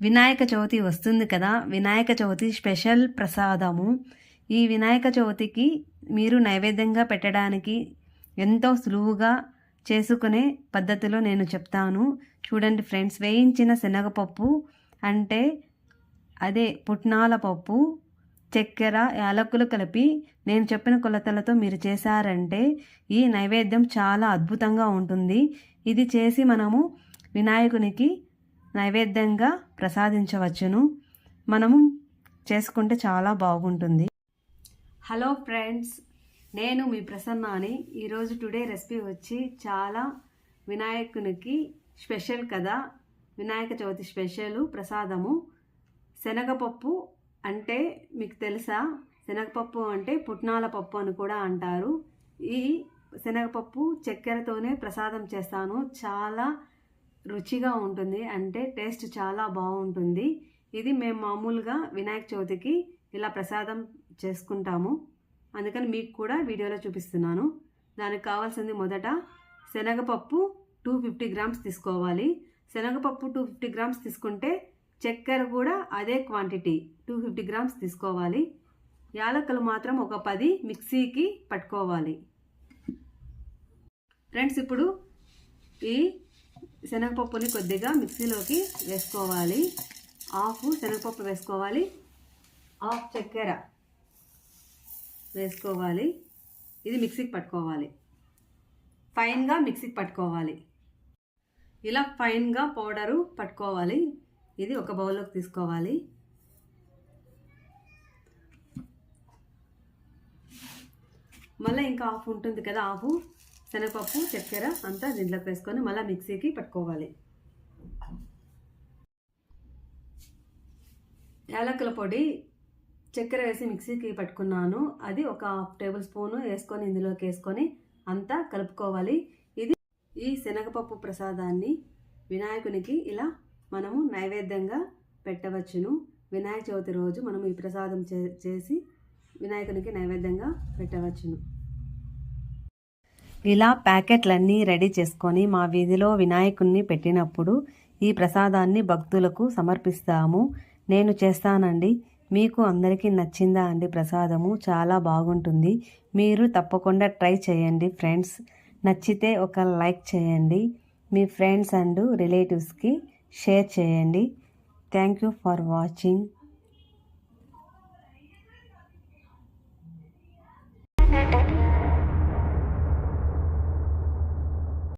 వినాయక చవితి వస్తుంది కదా వినాయక చవితి స్పెషల్ ప్రసాదము. ఈ వినాయక చవితికి మీరు నైవేద్యంగా పెట్టడానికి ఎంతో సులువుగా చేసుకునే పద్ధతిలో నేను చెప్తాను. చూడండి ఫ్రెండ్స్ వేయించిన శనగపప్పు అంటే అదే పుట్నాల పప్పు చక్కెర యాలకులు కలిపి నేను చెప్పిన కొలతలతో మీరు చేశారంటే ఈ నైవేద్యం చాలా అద్భుతంగా ఉంటుంది. ఇది చేసి మనము వినాయకునికి నైవేద్యంగా ప్రసాదించవచ్చును. మనము చేసుకుంటే చాలా బాగుంటుంది. హలో ఫ్రెండ్స్ నేను మీ ప్రసన్నాని. ఈరోజు టుడే రెసిపీ వచ్చి చాలా వినాయకునికి స్పెషల్ కదా. వినాయక చవితి స్పెషల్ ప్రసాదము. శనగపప్పు అంటే మీకు తెలుసా? శనగపప్పు అంటే పుట్నాల పప్పు అని కూడా అంటారు. ఈ శనగపప్పు చక్కెరతోనే ప్రసాదం చేస్తాను. చాలా రుచిగా ఉంటుంది. అంటే టేస్ట్ చాలా బాగుంటుంది. ఇది మేము మామూలుగా వినాయక చవితికి ఇలా ప్రసాదం చేసుకుంటాము. అందుకని మీకు కూడా వీడియోలో చూపిస్తున్నాను. దానికి కావాల్సింది మొదట శనగపప్పు టూ ఫిఫ్టీ గ్రామ్స్ తీసుకోవాలి. శనగపప్పు టూ ఫిఫ్టీ గ్రామ్స్ తీసుకుంటే చక్కెర కూడా అదే క్వాంటిటీ టూ ఫిఫ్టీ గ్రామ్స్ తీసుకోవాలి. యాలకులు మాత్రం ఒక పది మిక్సీకి పట్టుకోవాలి. ఫ్రెండ్స్ ఇప్పుడు ఈ శనగపప్పుని కొద్దిగా మిక్సీలోకి వేసుకోవాలి. హాఫ్ శనగపప్పు వేసుకోవాలి. హాఫ్ చక్కెర వేసుకోవాలి. ఇది మిక్సీకి పట్టుకోవాలి. ఫైన్గా మిక్సీకి పట్టుకోవాలి. ఇలా ఫైన్గా పౌడరు పట్టుకోవాలి. ఇది ఒక బౌల్లోకి తీసుకోవాలి. మళ్ళీ ఇంకా ఆఫ్ ఉంటుంది కదా ఆఫ్ శనగపప్పు చక్కెర అంతా దీంట్లోకి వేసుకొని మళ్ళీ మిక్సీకి పట్టుకోవాలి. యాలకుల పొడి చక్కెర వేసి మిక్సీకి పట్టుకున్నాను. అది ఒక హాఫ్ టేబుల్ స్పూన్ వేసుకొని ఇందులోకి వేసుకొని అంతా కలుపుకోవాలి. ఇది ఈ శనగపప్పు ప్రసాదాన్ని వినాయకునికి ఇలా మనము నైవేద్యంగా పెట్టవచ్చును. వినాయక చవితి రోజు మనం ఈ ప్రసాదం చే- చేసి వినాయకునికి నైవేద్యంగా పెట్టవచ్చును. ఇలా ప్యాకెట్లన్నీ రెడీ చేసుకొని మా వీధిలో వినాయకుణ్ణి పెట్టినప్పుడు ఈ ప్రసాదాన్ని భక్తులకు సమర్పిస్తాము. నేను చేస్తానండి. మీకు అందరికీ నచ్చిందా అండి ప్రసాదము? చాలా బాగుంటుంది. మీరు తప్పకుండా ట్రై చేయండి ఫ్రెండ్స్. నచ్చితే ఒక లైక్ చేయండి. మీ ఫ్రెండ్స్ అండ్ రిలేటివ్స్కి షేర్ చేయండి. Thank you for watching.